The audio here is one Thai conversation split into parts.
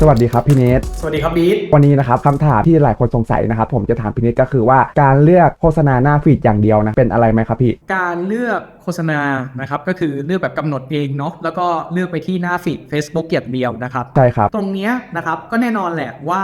สวัสดีครับพี่เนทสวัสดีครับบีทวันนี้นะครับคำถามที่หลายคนสงสัยนะครับผมจะถามพี่เนทก็คือว่าการเลือกโฆษณาหน้าฟีดอย่างเดียวนะเป็นอะไรไหมครับพี่ การเลือกโฆษณานะครับก็คือเลือกแบบกำหนดเองเนาะแล้วก็เลือกไปที่หน้าฟีด Facebook อย่างเดียวนะครับใช่ครับตรงเนี้ยนะครับก็แน่นอนแหละว่า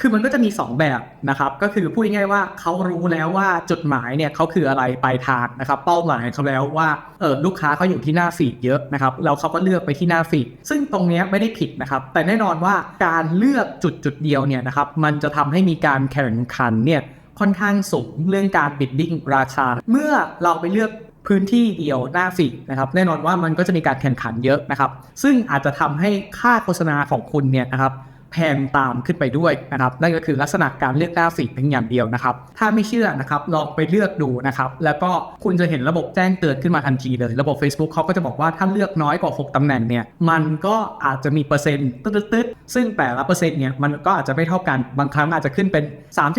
คือมันก็จะมี 2 แบบนะครับก็คือพูดง่ายๆว่าเขารู้แล้วว่าจุดหมายเนี่ยเขาคืออะไรปลายทางนะครับ เป้าหมายเขาแล้วว่าเออลูกค้าเขาอยู่ที่หน้าฟีดเยอะนะครับแล้วเขาก็เลือกไปที่หน้าฟีดซึ่งตรงนี้ไม่ได้ผิดนะครับ แต่แน่นอนว่าการเลือกจุดจุดๆเดียวเนี่ยนะครับมันจะทำให้มีการแข่งขันเนี่ยค่อนข้างสูงเรื่องการบิดดิ้งราคาเมื่อเราไปเลือกพื้นที่เดียวหน้าฟีดนะครับแน่นอนว่ามันก็จะมีการแข่งขันเยอะนะครับ ซึ่งอาจจะทำให้ค่าโฆษณาของคุณเนี่ยนะครับ แพงตามขึ้นไปด้วยนะครับนั่นก็คือลักษณะการเลือกหน้าฟีดเพียงอย่างเดียวนะครับ ถ้าไม่เชื่อนะครับลองไปเลือกดูนะครับแล้วก็คุณจะเห็นระบบแจ้งเตือนขึ้นมาทันทีเลย ระบบ Facebook เขาก็จะบอกว่าถ้าเลือกน้อยกว่า 6ตำแหน่งเนี่ยมันก็อาจจะมีเปอร์เซ็นต์ตึ๊ดๆซึ่งแต่ละเปอร์เซ็นต์เนี่ยมันก็อาจจะไม่เท่ากันบางครั้งอาจจะขึ้นเป็น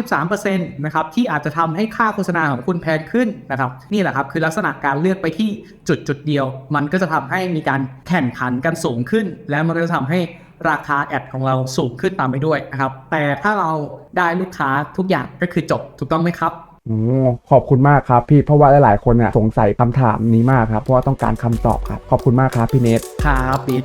33%นะครับที่อาจจะทำให้ค่าโฆษณาของคุณแพงขึ้นนะครับนี่แหละครับคือลักษณะการเลือกไปที่จุดจุดๆเดียว มันก็จะทำให้มีการแข่งขันกันสูงขึ้น และมันก็จะทำให้ ราคาแอดของเราสูงขึ้นตามไปด้วยนะครับ แต่ถ้าเราได้ลูกค้าทุกอย่างก็คือจบถูกต้องไหมครับโอ้ขอบคุณมากครับพี่เพราะว่าหลายๆคนเนี่ยสงสัยคำถามนี้มากครับ เพราะว่าต้องการคำตอบครับ ขอบคุณมากครับพี่เนทครับบิ๊